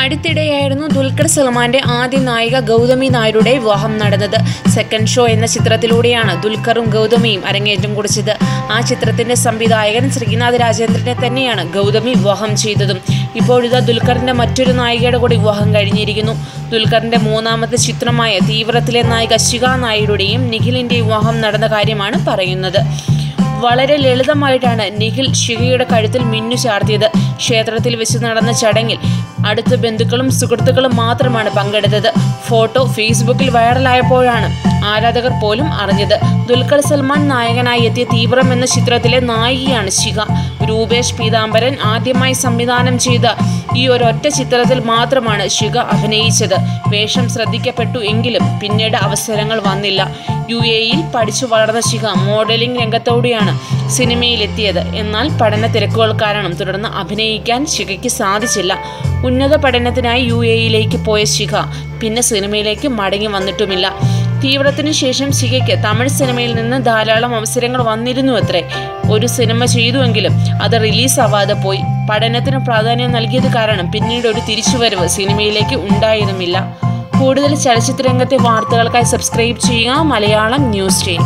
അടുത്തിടെയായിരുന്നു ദുൽഖർ സൽമാന്റെ ആദ്യ നായിക ഗൗതമി നായരുടെ വിവാഹം നടന്നത്. സെക്കൻഡ് ഷോ എന്ന ചിത്രത്തിലൂടെയാണ് ദുൽഖറും ഗൗതമിയും അരങ്ങേറ്റം കുറിച്ചത്. ആ ചിത്രത്തിന്റെ സംവിധായകൻ ശ്രീനാഥ് രാജേന്ദ്രനെ തന്നെയാണ് ഗൗതമി വിവാഹം ചെയ്തതും. ഇപ്പോഴിതാ ദുൽഖറിന്റെ മറ്റൊരു നായികയുടെ കൂടി വിവാഹം കഴിഞ്ഞിരിക്കുന്നു. ദുൽഖറിന്റെ മൂന്നാമത്തെ ചിത്രമായ തീവ്രത്തിലെ നായിക ശിഖ നായരുടെയും നിഖിലിന്റെ വിവാഹം നടന്ന കാര്യമാണ് പറയുന്നത്. വളരെ ലളിതമായിട്ടാണ് നിഖിൽ ശിഖയുടെ കഴുത്തിൽ മിന്നു ചാർത്തിയത്. ക്ഷേത്രത്തിൽ വെച്ച് നടന്ന ചടങ്ങിൽ അടുത്ത ബന്ധുക്കളും സുഹൃത്തുക്കളും മാത്രമാണ് പങ്കെടുത്തത്. ഫോട്ടോ ഫേസ്ബുക്കിൽ വൈറലായപ്പോഴാണ് ആരാധകർ പോലും അറിഞ്ഞത്. ദുൽഖർ സൽമാൻ നായകനായി എത്തിയ തീവ്രം എന്ന ചിത്രത്തിലെ നായികയാണ് ശിഖ. രൂപേഷ് പീതാംബരൻ ആദ്യമായി സംവിധാനം ചെയ്ത ഈ ഒരൊറ്റ ചിത്രത്തിൽ മാത്രമാണ് ശിഖ അഭിനയിച്ചത്. വേഷം ശ്രദ്ധിക്കപ്പെട്ടു എങ്കിലും പിന്നീട് അവസരങ്ങൾ വന്നില്ല. യു എയിൽ പഠിച്ചു വളർന്ന ശിഖ മോഡലിംഗ് രംഗത്തോടെയാണ് സിനിമയിലെത്തിയത്. എന്നാൽ പഠന തിരക്കുകൾ കാരണം തുടർന്ന് അഭിനയിക്കാൻ ശിഖയ്ക്ക് സാധിച്ചില്ല. ഉന്നത പഠനത്തിനായി യു എയിലേക്ക് പോയ ശിഖ പിന്നെ സിനിമയിലേക്ക് മടങ്ങി വന്നിട്ടുമില്ല. തീവ്രത്തിനു ശേഷം ശിഖയ്ക്ക് തമിഴ് സിനിമയിൽ നിന്ന് ധാരാളം അവസരങ്ങൾ വന്നിരുന്നു അത്രേ ഒരു സിനിമ ചെയ്തുവെങ്കിലും അത് റിലീസാവാതെ പോയി. പഠനത്തിന് പ്രാധാന്യം നൽകിയത് കാരണം പിന്നീട് ഒരു തിരിച്ചുവരവ് സിനിമയിലേക്ക് ഉണ്ടായതുമില്ല കൂടുതൽ ചലച്ചിത്ര രംഗത്തെ വാർത്തകൾക്കായി സബ്സ്ക്രൈബ് ചെയ്യുക. Malayalam news team